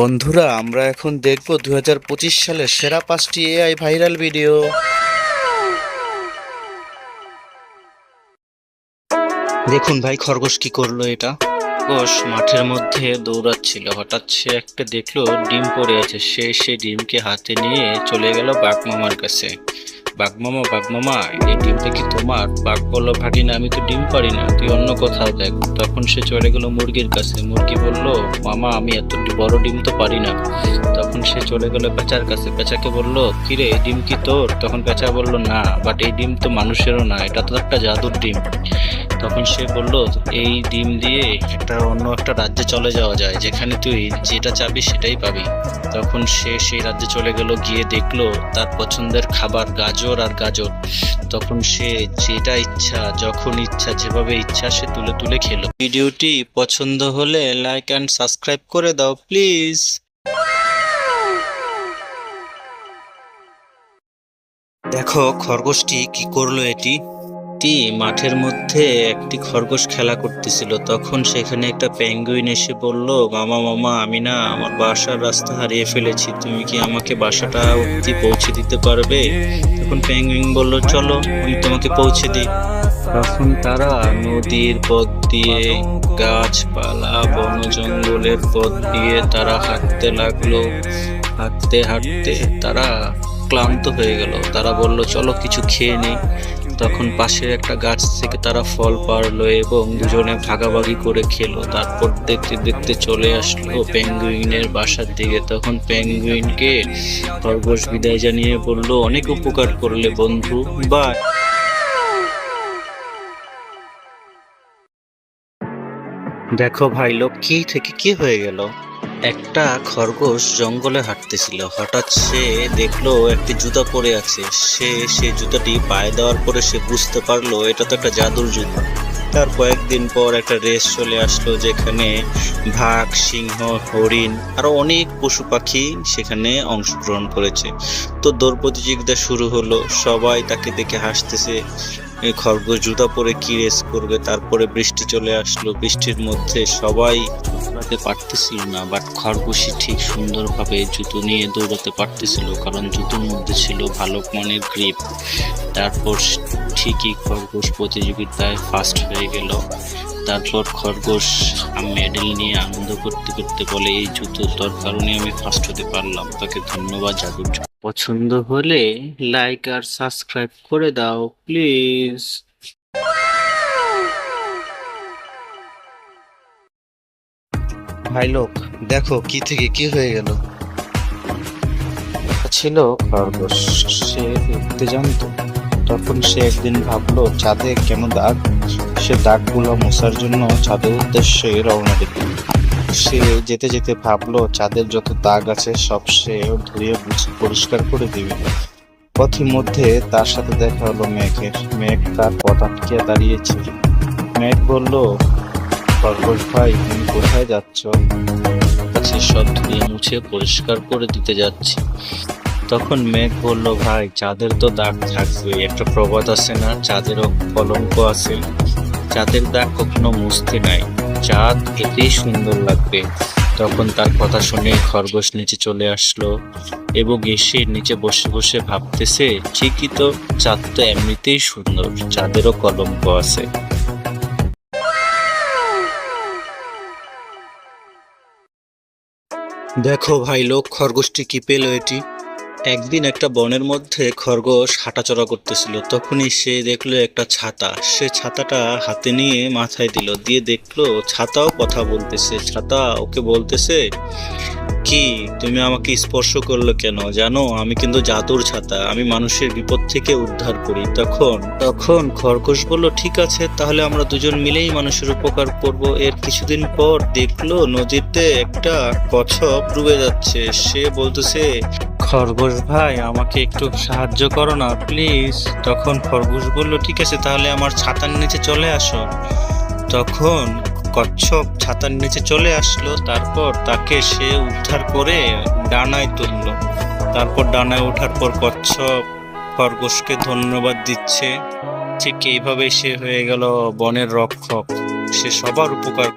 বন্ধুরা আমরা এখন দেখব দু সালের সেরা পাঁচটি এআই ভাইরাল ভিডিও। দেখুন ভাই খরগোশ কি করল এটা? খরগোশ মাঠের মধ্যে দৌড়াচ্ছিল। হঠাৎ সে একটা দেখল ডিম পড়ে আছে। সে সে ডিমকে হাতে নিয়ে চলে গেল বাপ মামার কাছে। বাঘ মামা বাঘ মামা এই ডিম কি তোমার? বাঘ বলল ভাগিনা আমি তো ডিম পারি না, তুই অন্য কোথাও দেখ। তখন সে চলে গেল মুরগির কাছে। মুরগি বলল, মামা, আমি এত বড় ডিম তো পারি না। তখন সে চলে গেল পেঁচার কাছে। পেঁচাকে বলল, কিরে, এই ডিম কি তোর? তখন পেঁচা বলল, না বাট এই ডিম তো মানুষেরও না, এটা তো একটা জাদুর ডিম। তখন সে বলল, এই ডিম দিয়ে একটা অন্য একটা রাজ্যে চলে যাওয়া যায়, যেখানে তুই যেটা চাবি সেটাই পাবি। তখন সে সেই রাজ্যে চলে গেল, গিয়ে দেখল তার পছন্দের খাবার গাজর আর গাজর। তখন সে যেটা ইচ্ছা, যখন ইচ্ছা, যেভাবে ইচ্ছা সে তুলে তুলে খেলো। ভিডিওটি পছন্দ হলে লাইক অ্যান্ড সাবস্ক্রাইব করে দাও প্লিজ দেখো, খরগোশটি কি করল এটি? এটি মাঠের মধ্যে একটি খরগোশ খেলা করতেছিল। তখন সেখানে একটা প্যাঙ্গুইন এসে বলল, মামা মামা, আমি না আমার বাসার রাস্তা হারিয়ে ফেলেছি। তুমি কি আমাকে বাসাটা অব্দি পৌঁছে দিতে পারবে? তখন প্যাঙ্গুইন বলল, চলো, আমি তোমাকে পৌঁছে দিই। তখন তারা নদীর পথ দিয়ে, গাছপালা, বন, জঙ্গলের পথ দিয়ে তারা হাঁটতে লাগল। হাঁটতে হাঁটতে তারা ক্লান্ত হয়ে গেল। তারা বলল, চলো, কিছু খেয়ে নেই। তখন পাশের একটা গাছ থেকে তারা ফল পারল এবং দুজনে ভাগাভাগি করে খেলো। তারপর দেখতে দেখতে চলে আসলো পেঙ্গুইনের বাসার দিকে। তখন পেঙ্গুইনকে খরগোশ বিদায় জানিয়ে বলল, অনেক উপকার করলে বন্ধু বা দেখো ভাই লোক কি থেকে কি হয়ে গেল? একটা খরগোশ জঙ্গলে হাঁটতেছিল। হঠাৎ সে দেখল একটি জুতা পরে আছে। সে সে জুতাটি পায়ে দেওয়ার পরে সে বুঝতে পারল, এটা তো একটা জাদুর জুতা। তার কয়েকদিন পর একটা রেস চলে আসলো যেখানে ভাগ, সিংহ, হরিণ আরও অনেক পশু পাখি সেখানে অংশগ্রহণ করেছে। তো দৌড় প্রতিযোগিতা শুরু হলো। সবাই তাকে দেখে হাসতেছে। খরগোশ জুতা পরে কি রেস করবে? তারপরে বৃষ্টি চলে আসলো। বৃষ্টির মধ্যে সবাই দৌড়াতে পারতেছিল না বাট খরগোশই ঠিক সুন্দরভাবে জুতো নিয়ে দৌড়াতে পারতেছিল, কারণ জুতোর মধ্যে ছিল ভালো মানের গ্রিপ তারপর ঠিকই খরগোশ প্রতিযোগিতায় ফার্স্ট হয়ে গেল। তারপর খরগোশ মেডেল নিয়ে আনন্দ করতে করতে বলে, এই জুতো তোর কারণে আমি ফার্স্ট হতে পারলাম, তাকে ধন্যবাদ জাদুর। পছন্দ হলে লাইক আর সাবস্ক্রাইব করে দাও প্লিজ ভাই লোক, দেখো কি থেকে কি হয়ে গেল। ছিল খরগোশ সে দেখতে জানতো, তখন সে একদিন ভাবলো, চাঁদে কেন দাগ? সে দাগগুলো মোছার জন্য চাঁদের উদ্দেশ্যে রওনা দিল। সে যেতে যেতে ভাবলো, চাঁদের যত দাগ আছে সব সে ধুয়ে পরিষ্কার করে দিবে। পথের মধ্যে তার সাথে দেখা হলো মেঘের। মেঘ তার পথ আটকে দাঁড়িয়েছে। মেঘ বলল, খরগোশ ভাই, তুমি কোথায় যাচ্ছ? কাছে সব ধুয়ে মুছে পরিষ্কার করে দিতে যাচ্ছি। তখন মেঘ বলল, ভাই, চাঁদের তো দাগ থাকবে। একটা প্রবাদ আছে না? চাঁদেরও কলঙ্ক আছে। চাঁদের দাগ কখনো মুছতে নাই। চাঁদ এতেই সুন্দর লাগবে। তখন তার কথা শুনে খরগোশ নিচে চলে আসলো এবং এসে নিচে বসে বসে ভাবতেছে, ঠিকই তো, চাঁদ তো এমনিতেই সুন্দর, চাঁদেরও কলঙ্ক আছে। দেখো ভাই লোক, খরগোশটি কি পেল এটি? একদিন একটা বনের মধ্যে খরগোশ হাঁটাচড়া করতেছিল। তখনই সে দেখল একটা ছাতা। সে ছাতাটা হাতে নিয়ে মাথায় দিল, দিয়ে দেখল ছাতাও কথা বলতেছে। ছাতা ওকে বলতেছে, কি, তুমি আমাকে স্পর্শ করল কেন? জানো, আমি কিন্তু জাদুর ছাতা। আমি মানুষের বিপদ থেকে উদ্ধার করি। তখন তখন খরগোশ বলল, ঠিক আছে, তাহলে আমরা দুজন মিলেই মানুষের উপকার করব। এর কিছুদিন পর দেখল নদীতে একটা কচ্ছপ ডুবে যাচ্ছে। সে বলতেছে খরগোশ ভাই, আমাকে একটু সাহায্য করো না, প্লিজ। তখন খরগোশ বলল, ঠিক আছে, তাহলে আমার ছাতার নিচে চলে আসো। তখন কচ্ছপ ছাতার নিচে চলে আসলো, তারপর তাকে সে উদ্ধার করে ডানায় তুললো। তারপর ডানায় ওঠার পর কচ্ছপ খরগোশকে ধন্যবাদ দিচ্ছে। ঠিক এইভাবে সে হয়ে গেল বনের রক্ষক। সে সবার উপকার